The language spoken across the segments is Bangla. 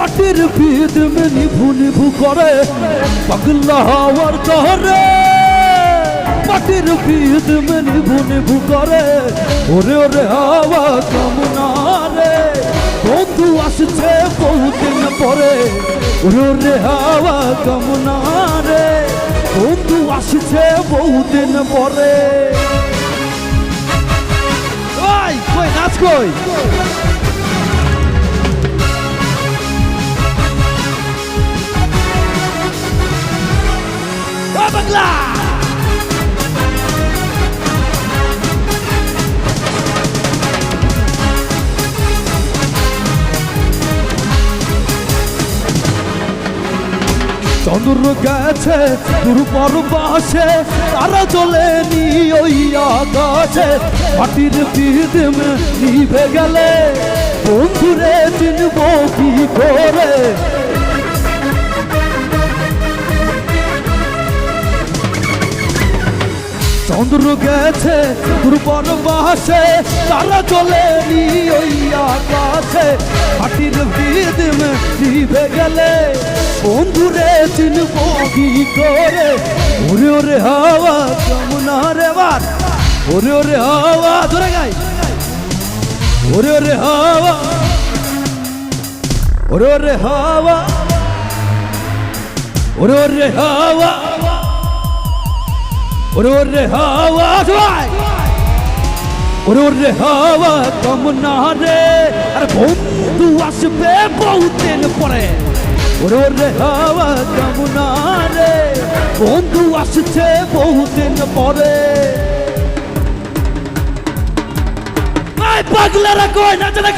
মাটির ভিত মে নিভু নিভু করে, পাগলা হওয়ার তরে মাটির ভিত মে নিভু নিভু করে, ওরে ওরে হাওয়া কামনা রে বন্ধু আসছে বহুদিন পরে, ওরে ওরে হাওয়া কামনা রে বন্ধু আসছে বহুদিন পরে। কই, নাচ কই? বাংলা চন্দ্র গেছে দুর্বল বাসে, তারা ওই আকাশে। মাটির পিদিম নিভে গেলে, বন্ধুরে চিনব কি করে? চন্দ্র গেছে দুর্বল বাসে, তারা ভিদিম নিভে গেলে, বন্ধুরে চিনব কি করে? ওরে ওরে হাওয়া, যমুনা রে বার ওরে ওরে হাওয়া, ধরে গাই। ওরে ওরে হাওয়া। ওরে ওরে হাওয়া। ওরে ওরে হাওয়া। ওরে ওরে হাওয়া সবাই ওরে ওরে হাওয়া কেমন রে, আর বন্ধু আসবে বহুদিন পরে। ওরে ওরে হাওয়া কেমন রে, বন্ধু আসছে বহুদিন পরে। পাগলারা কই নাচে না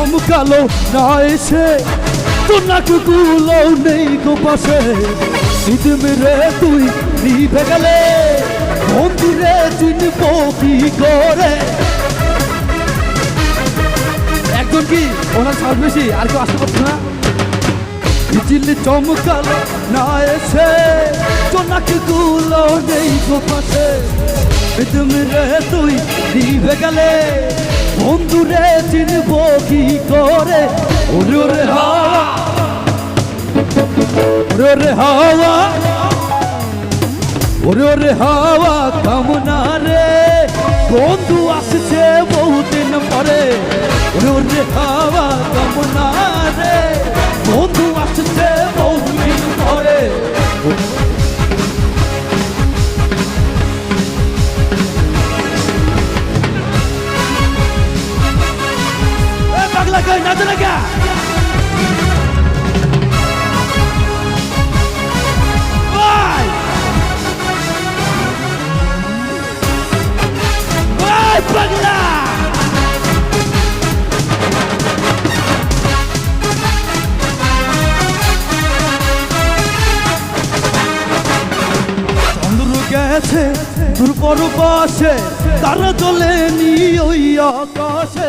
চমকালো না এসে? তোর নাকি গুলো নেই গো পাশে। মেরে তুই নিভে গেলে মন্দিরে চিনব কি করে? একজন কি? ওনার সাহস বেশি, আর কেউ আসতে পারছে না? বিজলি চমকালো না এসে। চোনাকে গুলো নেই গো পাশে। রে তুই দিবে গেলে বন্ধুরে চিনব কি করে? ওরে হাওয়া। ওরে হাওয়া। ওরে হাওয়া কামনা রে। বন্ধু আসছে বহুদিন পরে। ওরে হাওয়া। না! চন্দ্র গেছে দুর্বল বাসে তারা চলেনি ওই আকাশে।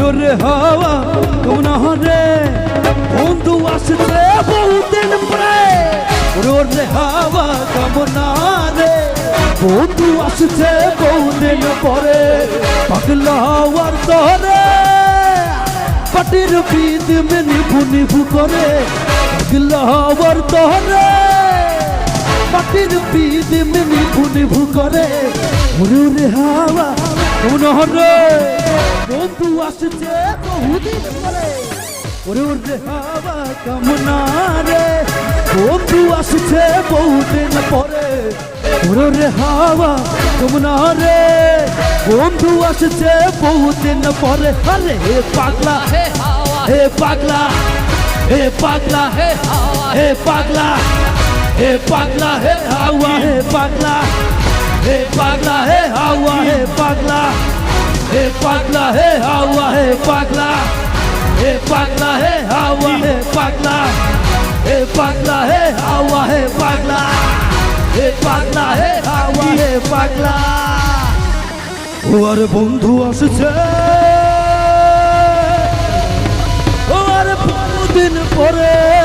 ওরে হাওয়া, কামনা রে বন্ধু আসছে বহুদিন পরে। ওরে হাওয়া, কামনা রে বন্ধু আসছে বহুদিন পরে। পাগলা হওয়ার তরে। পাটির পিদ মে নিভু নিভু করে। পাগলা হওয়ার তরে। পাটির পিদ মে নিভু নিভু করে। ওরে হাওয়া কেমন হরে বন্ধু আসছে বহুদিন পরে ওরে ওরে হাওয়া কেমন রে বন্ধু আসছে বহুদিন পরে। ওরে ওরে হাওয়া কেমন রে বন্ধু আসছে বহুদিন পরে। আরে হে পাগলা, হে হাওয়া, হে পাগলা হে পাগলা, হে হাওয়া, হে পাগলা হে পাগলা, হে হাওয়া, হে পাগলা। हे पागला, हे हवा, हे पागला. हे पागला, हे हवा, हे पागला. हे पागला, हे हवा, हे पागला. हे पागला, हे हवा, हे पागला. हे पागला, हे हवा, हे पागला. ও আর বন্ধু আসছে ও আর পরে